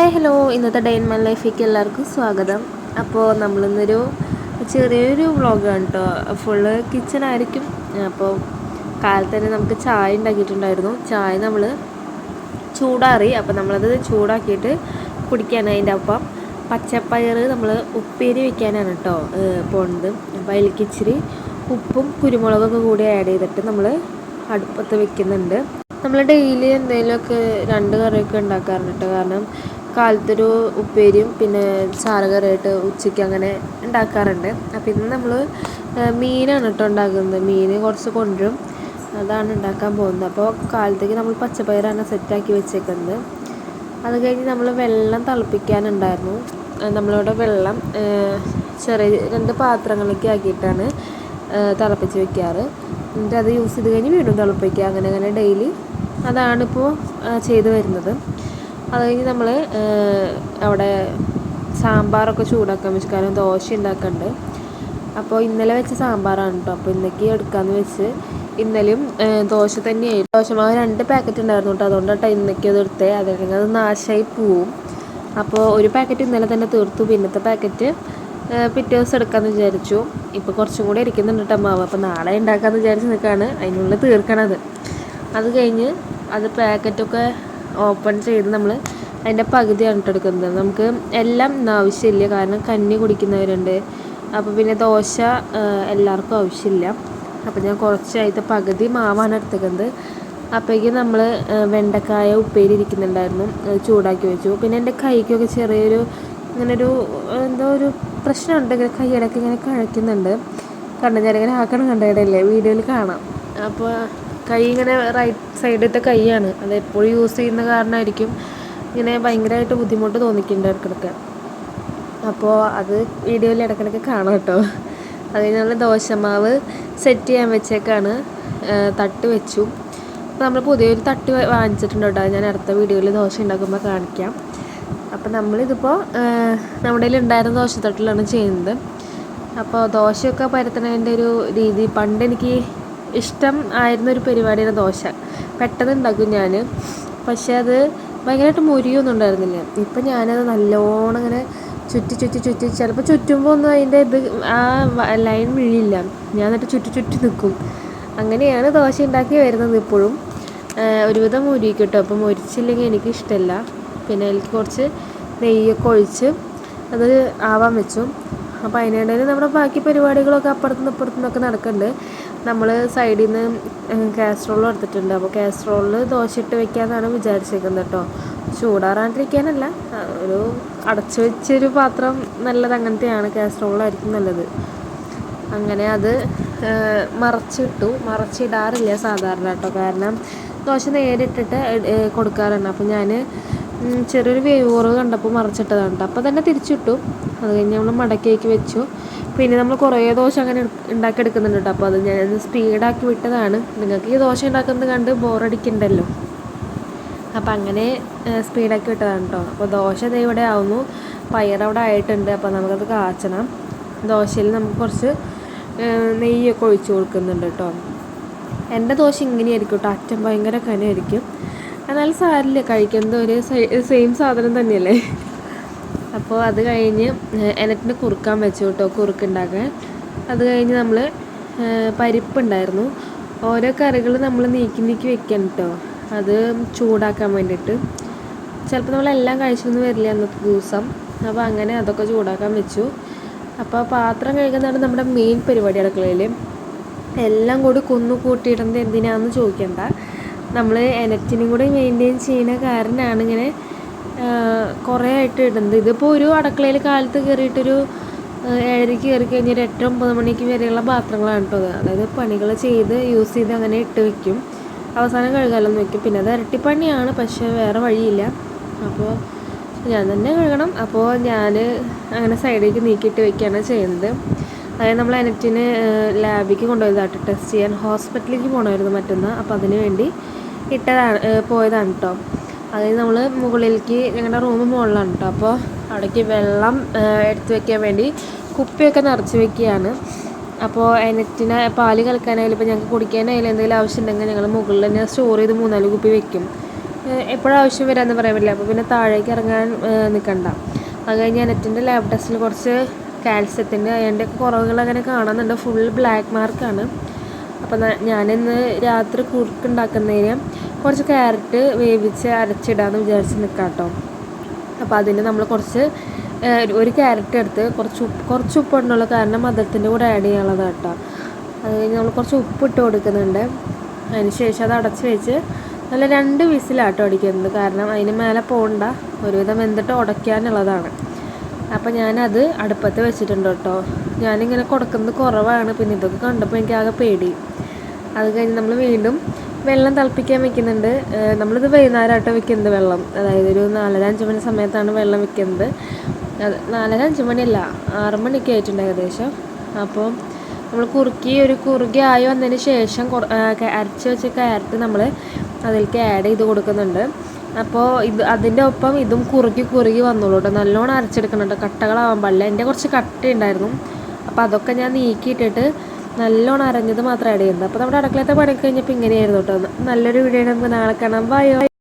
Hi hello. ഇന്നത്തെ day in my ലൈഫിലേക്ക് എല്ലാവർക്കും സ്വാഗതം. അപ്പോൾ നമ്മളിന്നൊരു ചെറിയൊരു വ്ളോഗാണ് കേട്ടോ ഫുള്ള് കിച്ചൺ ആയിരിക്കും. അപ്പോൾ കാലത്ത് തന്നെ നമുക്ക് ചായ ഉണ്ടാക്കിയിട്ടുണ്ടായിരുന്നു. ചായ നമ്മൾ ചൂടാറി അപ്പോൾ നമ്മളത് ചൂടാക്കിയിട്ട് കുടിക്കാനാണ് അതിന്റെ ഒപ്പം പച്ചപ്പയർ നമ്മൾ ഉപ്പേരി വെക്കാനാണ് കേട്ടോ പോണത്. അപ്പോൾ അതിലേക്ക് ഇച്ചിരി ഉപ്പും കുരുമുളകൊക്കെ കൂടി ആഡ് ചെയ്തിട്ട് നമ്മൾ അടുപ്പത്ത് വെക്കുന്നുണ്ട്. നമ്മൾ ഡെയിലി എന്തെങ്കിലുമൊക്കെ രണ്ട് കറിയൊക്കെ ഉണ്ടാക്കാറുണ്ട് കാരണം കാലത്തൊരു ഉപ്പേരിയും പിന്നെ ചാറുകറിയായിട്ട് ഉച്ചയ്ക്ക് അങ്ങനെ ഉണ്ടാക്കാറുണ്ട്. അപ്പോൾ ഇന്ന് നമ്മൾ മീനാണ് കേട്ടോ ഉണ്ടാക്കുന്നത്. മീൻ കുറച്ച് കൊണ്ടുവരും. അതാണ് ഉണ്ടാക്കാൻ പോകുന്നത്. അപ്പോൾ കാലത്തേക്ക് നമ്മൾ പച്ചപ്പയറാണ് സെറ്റാക്കി വെച്ചേക്കുന്നത്. അത് കഴിഞ്ഞ് നമ്മൾ വെള്ളം തിളപ്പിക്കാനുണ്ടായിരുന്നു. നമ്മളിവിടെ വെള്ളം ചെറിയ രണ്ട് പാത്രങ്ങളിലേക്ക് ആക്കിയിട്ടാണ് തിളപ്പിച്ച് വെക്കാറ്. എന്നിട്ട് അത് യൂസ് ചെയ്ത് കഴിഞ്ഞ് വീണ്ടും തിളപ്പിക്കുക. അങ്ങനെ അങ്ങനെ ഡെയിലി അതാണിപ്പോൾ ചെയ്തു വരുന്നത്. അത് കഴിഞ്ഞ് നമ്മൾ അവിടെ സാമ്പാറൊക്കെ ചൂടാക്കാൻ വെച്ച് കാരണം ദോശ ഉണ്ടാക്കുന്നുണ്ട് അപ്പോൾ ഇന്നലെ വെച്ച സാമ്പാറാണ് കേട്ടോ അപ്പോൾ ഇന്നേക്ക് എടുക്കാമെന്ന് വെച്ച് ഇന്നലെയും ദോശ തന്നെയായിരുന്നു. ദോശമാവ് രണ്ട് പാക്കറ്റ് ഉണ്ടായിരുന്നു കേട്ടോ അതുകൊണ്ടാട്ടോ ഇന്നേക്ക് അത് എടുത്തേ. അതല്ലെങ്കിൽ അത് നാശമായി പോവും. അപ്പോൾ ഒരു പാക്കറ്റ് ഇന്നലെ തന്നെ തീർത്തു. പിന്നത്തെ പാക്കറ്റ് പിറ്റേ ദിവസം എടുക്കാമെന്ന് വിചാരിച്ചു. ഇപ്പോൾ കുറച്ചും കൂടി ഇരിക്കുന്നുണ്ട് കേട്ടോ മാവ്. അപ്പോൾ നാളെ ഉണ്ടാക്കാമെന്ന് വിചാരിച്ച് നിൽക്കുകയാണ് അതിനുള്ളിൽ തീർക്കണത്. അത് കഴിഞ്ഞ് അത് പാക്കറ്റൊക്കെ ഓപ്പൺ ചെയ്ത് നമ്മൾ അതിന്റെ പകുതിയാണ് ഇട്ടെടുക്കുന്നത് നമുക്ക് എല്ലാം ആവശ്യമില്ല. കാരണം കഞ്ഞി കുടിക്കുന്നവരുണ്ട്. അപ്പോൾ പിന്നെ ദോശ എല്ലാവർക്കും ആവശ്യമില്ല. അപ്പോൾ ഞാൻ കുറച്ചായിട്ട് പകുതി മാവാണ് എടുത്തേക്കുന്നത് അപ്പോഴേക്കും നമ്മൾ വെണ്ടക്കായ ഉപ്പേരി ഇരിക്കുന്നുണ്ടായിരുന്നു. ചൂടാക്കി വെച്ചു. പിന്നെ എന്റെ കൈക്കൊക്കെ ചെറിയൊരു ഇങ്ങനൊരു എന്തോ ഒരു പ്രശ്നമുണ്ട്. ഇങ്ങനെ കൈ ഇടയ്ക്ക് ഇങ്ങനെ കഴിക്കുന്നുണ്ട്. കണ്ട ഞാനിങ്ങനെ ആക്കണം കണ്ടയിടല്ലേ വീഡിയോയിൽ കാണാം. അപ്പോൾ കൈ ഇങ്ങനെ റൈറ്റ് സൈഡിലത്തെ കൈയാണ്. അത് എപ്പോഴും യൂസ് ചെയ്യുന്ന കാരണമായിരിക്കും ഇങ്ങനെ ഭയങ്കരമായിട്ട് ബുദ്ധിമുട്ട് തോന്നിക്കുന്നുണ്ട് ഇടയ്ക്കിടയ്ക്ക് അപ്പോൾ അത് വീഡിയോയിൽ ഇടയ്ക്കിടയ്ക്ക് കാണാം കേട്ടോ. അതിനുള്ള ദോശമാവ് സെറ്റ് ചെയ്യാൻ വെച്ചേക്കാണ്. തട്ട് വെച്ചു. അപ്പോൾ നമ്മൾ പുതിയൊരു തട്ട് വാങ്ങിച്ചിട്ടുണ്ട് കേട്ടോ. ഞാൻ അടുത്ത വീഡിയോയിൽ ദോശ ഉണ്ടാക്കുമ്പോൾ കാണിക്കാം. അപ്പോൾ നമ്മളിതിപ്പോൾ നമ്മുടെ കയ്യിൽ ഉണ്ടായിരുന്ന ദോശത്തട്ടിലാണ് ചെയ്യുന്നത്. അപ്പോൾ ദോശയൊക്കെ പരത്തുന്നതിന്റെ ഒരു രീതി പണ്ട് എനിക്ക് ഇഷ്ടം ആയിരുന്ന ഒരു പരിപാടിയാണ് ദോശ. പെട്ടെന്ന് ഉണ്ടാക്കും ഞാൻ പക്ഷേ അത് ഭയങ്കരമായിട്ട് മുരിയൊന്നും ഉണ്ടായിരുന്നില്ല. ഇപ്പം ഞാനത് നല്ലോണം ഇങ്ങനെ ചുറ്റി ചുറ്റി ചുറ്റി ചിലപ്പോൾ ചുറ്റുമ്പോൾ ഒന്നും അതിന്റെ ഇത് ആ ലൈൻ വീഴില്ല. ഞാൻ എന്നിട്ട് ചുറ്റി ചുറ്റി നിൽക്കും. അങ്ങനെയാണ് ദോശ ഉണ്ടാക്കി വരുന്നത് ഇപ്പോഴും. ഒരുവിധം മുരിക്കും കേട്ടോ അപ്പം മുരിച്ചില്ലെങ്കിൽ എനിക്ക് ഇഷ്ടമല്ല പിന്നെ എനിക്ക് കുറച്ച് നെയ്യൊക്കെ ഒഴിച്ച് അത് ആവാൻ വെച്ചു. അപ്പോൾ അതിനിടയിൽ നമ്മുടെ ബാക്കി പരിപാടികളൊക്കെ അപ്പുറത്തുനിന്ന് ഇപ്പുറത്തുനിന്നൊക്കെ നടക്കുന്നുണ്ട്. നമ്മൾ സൈഡിൽ നിന്ന് കാസ്ട്രോൾ എടുത്തിട്ടുണ്ട്. അപ്പോൾ കാസ്ട്രോളിൽ ദോശ ഇട്ട് വെക്കാമെന്നാണ് വിചാരിച്ചേക്കുന്നത് കേട്ടോ ചൂടാറാണ്ടിരിക്കാനല്ല. ഒരു അടച്ചു വെച്ചൊരു പാത്രം നല്ലത് അങ്ങനത്തെയാണ്. കാസ്ട്രോളായിരിക്കും നല്ലത്. അങ്ങനെ അത് മറച്ചിട്ടു. മറച്ചിടാറില്ല സാധാരണ കേട്ടോ കാരണം ദോശ നേരിട്ടിട്ട് കൊടുക്കാറുണ്ട്. അപ്പോൾ ഞാൻ ചെറിയൊരു വേവ് കുറവ് കണ്ടപ്പോൾ മറച്ചിട്ടതാണ് കേട്ടോ അപ്പോൾ തന്നെ തിരിച്ചിട്ടു. അത് കഴിഞ്ഞ് നമ്മൾ മടക്കിയേക്ക് വെച്ചു. പിന്നെ നമ്മൾ കുറേ ദോശ അങ്ങനെ ഉണ്ടാക്കിയെടുക്കുന്നുണ്ട് കേട്ടോ. അപ്പോൾ അത് ഞാൻ സ്പീഡാക്കി വിട്ടതാണ്. നിങ്ങൾക്ക് ഈ ദോശ ഉണ്ടാക്കുന്നത് കണ്ട് ബോറടിക്കണ്ടല്ലോ അപ്പോൾ അങ്ങനെ സ്പീഡാക്കി വിട്ടതാണ് കേട്ടോ. അപ്പോൾ ദോശ ദേ ഇവിടെ ആവുന്നു. പയറവിടെ ആയിട്ടുണ്ട്. അപ്പോൾ നമുക്കത് കാച്ചണം. ദോശയിൽ നമുക്ക് കുറച്ച് നെയ്യൊക്കെ ഒഴിച്ച് കൊടുക്കുന്നുണ്ട് കേട്ടോ. എന്റെ ദോശ ഇങ്ങനെയായിരിക്കും കേട്ടോ. അറ്റം ഭയങ്കര കനയായിരിക്കും എന്നാലും സാരില്ല കഴിക്കുന്നത് ഒരു സെയിം സാധനം തന്നെയല്ലേ? അപ്പോൾ അത് കഴിഞ്ഞ് എനറ്റിന് കുറുക്കാൻ വെച്ചു കേട്ടോ കുറുക്കുണ്ടാക്കാൻ. അത് കഴിഞ്ഞ് നമ്മൾ പരിപ്പുണ്ടായിരുന്നു. ഓരോ കറികൾ നമ്മൾ നീക്കി നീക്കി വെക്കണം കേട്ടോ അത് ചൂടാക്കാൻ വേണ്ടിയിട്ട്. ചിലപ്പോൾ നമ്മളെല്ലാം കഴിച്ചൊന്നും വരില്ല അന്നത്തെ ദിവസം. അപ്പോൾ അങ്ങനെ അതൊക്കെ ചൂടാക്കാൻ വെച്ചു. അപ്പോൾ പാത്രം കഴുകുന്നതാണ് നമ്മുടെ മെയിൻ പരിപാടി അടുക്കളയിൽ എല്ലാം കൂടി കുന്നു കൂട്ടിയിടുന്നത് എന്തിനാണെന്ന് ചോദിക്കണ്ട. നമ്മൾ എനറ്റിനും കൂടി മെയിന്റെയിൻ ചെയ്യുന്ന കാരണമാണ് ഇങ്ങനെ കുറേ ആയിട്ട് ഇടുന്നത്. ഇതിപ്പോൾ ഒരു അടുക്കളയിൽ കാലത്ത് കയറിയിട്ടൊരു ഏഴരയ്ക്ക് കയറി കഴിഞ്ഞാൽ ഒരു എട്ട് ഒമ്പത് മണിക്ക് വരെയുള്ള പാത്രങ്ങളാണ് കേട്ടോ അതായത് പണികൾ ചെയ്ത് യൂസ് ചെയ്ത് അങ്ങനെ ഇട്ട് വെക്കും. അവസാനം കഴുകാലൊന്നും വെക്കും. പിന്നെ അത് ഇരട്ടിപ്പണിയാണ് പക്ഷേ വേറെ വഴിയില്ല. അപ്പോൾ ഞാൻ തന്നെ കഴുകണം. അപ്പോൾ ഞാൻ അങ്ങനെ സൈഡിലേക്ക് നീക്കിയിട്ട് വെക്കുകയാണ് ചെയ്യുന്നത്. അതായത് നമ്മൾ എനറ്റിന് ലാബിലേക്ക് കൊണ്ടുപോയതായിട്ട് ടെസ്റ്റ് ചെയ്യാൻ ഹോസ്പിറ്റലിലേക്ക് പോകണമായിരുന്നു മറ്റൊന്ന് അപ്പോൾ അതിന് വേണ്ടി ഇട്ടതാണ് പോയതാണ് കേട്ടോ. അതായത് നമ്മൾ മുകളിലേക്ക് ഞങ്ങളുടെ റൂം മുകളിലാണ് കേട്ടോ അപ്പോൾ അവിടേക്ക് വെള്ളം എടുത്തു വെക്കാൻ വേണ്ടി കുപ്പിയൊക്കെ നിറച്ച് വെക്കുകയാണ് അപ്പോൾ അതിനറ്റിനെ പാൽ കലക്കാനായാലും ഇപ്പോൾ ഞങ്ങൾക്ക് കുടിക്കാനായാലും എന്തെങ്കിലും ആവശ്യം ഉണ്ടെങ്കിൽ ഞങ്ങൾ മുകളിൽ തന്നെ സ്റ്റോർ ചെയ്ത് മൂന്നാൽ കുപ്പി വെക്കും. എപ്പോഴും ആവശ്യം വരാമെന്ന് പറയാൻ പറ്റില്ല. അപ്പോൾ പിന്നെ താഴേക്ക് ഇറങ്ങാൻ നിൽക്കണ്ട അത് കഴിഞ്ഞ് നെറ്റിന്റെ ലാബ് ടെസ്റ്റിൽ കുറച്ച് കാൽസ്യത്തിന്റെ അതിന്റെ കുറവുകൾ അങ്ങനെ കാണുന്നുണ്ട്. ഫുൾ ബ്ലാക്ക് മാർക്കാണ് അപ്പോൾ ഞാനിന്ന് രാത്രി കുറുക്കുണ്ടാക്കുന്നതിന് കുറച്ച് ക്യാരറ്റ് വേവിച്ച് അരച്ചിടാമെന്ന് വിചാരിച്ച് നിൽക്കാം കേട്ടോ അപ്പോൾ അതിന് നമ്മൾ കുറച്ച് ഒരു- ക്യാരറ്റ് എടുത്ത് കുറച്ച് ഉപ്പ് കുറച്ച് ഉപ്പ് ഉണ്ടല്ലോ കാരണം മധുരത്തിന്റെ കൂടെ ആഡ് ചെയ്യാനുള്ളത് കേട്ടോ. അത് കഴിഞ്ഞ് നമ്മൾ കുറച്ച് ഉപ്പ് ഇട്ട് കൊടുക്കുന്നുണ്ട്. അതിന് ശേഷം അത് അടച്ച് വെച്ച് നല്ല രണ്ട് വിസിലാട്ടോ അടിക്കുന്നത്. കാരണം അതിന് മേലെ പോകണ്ട ഒരുവിധം വെന്തിട്ട് ഉടയ്ക്കാനുള്ളതാണ് അപ്പോൾ ഞാനത് അടുപ്പത്ത് വെച്ചിട്ടുണ്ട് കേട്ടോ. ഞാനിങ്ങനെ കൊടുക്കുന്നത് കുറവാണ്. പിന്നെ ഇതൊക്കെ കണ്ടപ്പോൾ എനിക്ക് ആകെ പേടി. അത് കഴിഞ്ഞ് നമ്മൾ വീണ്ടും വെള്ളം തിളപ്പിക്കാൻ വെക്കുന്നുണ്ട്. നമ്മളിത് വൈകുന്നേരമായിട്ട് വെക്കുന്നത് വെള്ളം. അതായത് ഒരു നാലര അഞ്ച് മണി സമയത്താണ് വെള്ളം വെക്കുന്നത്. നാലര അഞ്ച് മണിയല്ല ആറ് മണിയൊക്കെ ആയിട്ടുണ്ട് ഏകദേശം. അപ്പോൾ നമ്മൾ കുറുക്കി ഒരു കുറുകി ആയി വന്നതിന് ശേഷം അരച്ച് വെച്ച ക്യാരറ്റ് നമ്മൾ അതിലേക്ക് ആഡ് ചെയ്ത് കൊടുക്കുന്നുണ്ട്. അപ്പോൾ ഇത് അതിന്റെ ഒപ്പം ഇതും കുറുകി കുറുകി വന്നോളൂ കേട്ടോ നല്ലോണം അരച്ചെടുക്കണം കേട്ടോ കട്ടകളാവാൻ പാടില്ല. എന്റെ കുറച്ച് കട്ട ഉണ്ടായിരുന്നു അപ്പോൾ അതൊക്കെ ഞാൻ നീക്കിയിട്ടിട്ട് നല്ലോണം അരഞ്ഞത് മാത്രമേ ആഡ് ചെയ്യുന്നത്. അപ്പോൾ നമ്മുടെ അടുക്കളത്തെ പണി കഴിഞ്ഞപ്പോൾ ഇങ്ങനെയായിരുന്നു കേട്ടോ നല്ലൊരു വീഡിയോ നമുക്ക് നാളെ കാണാം. ബൈ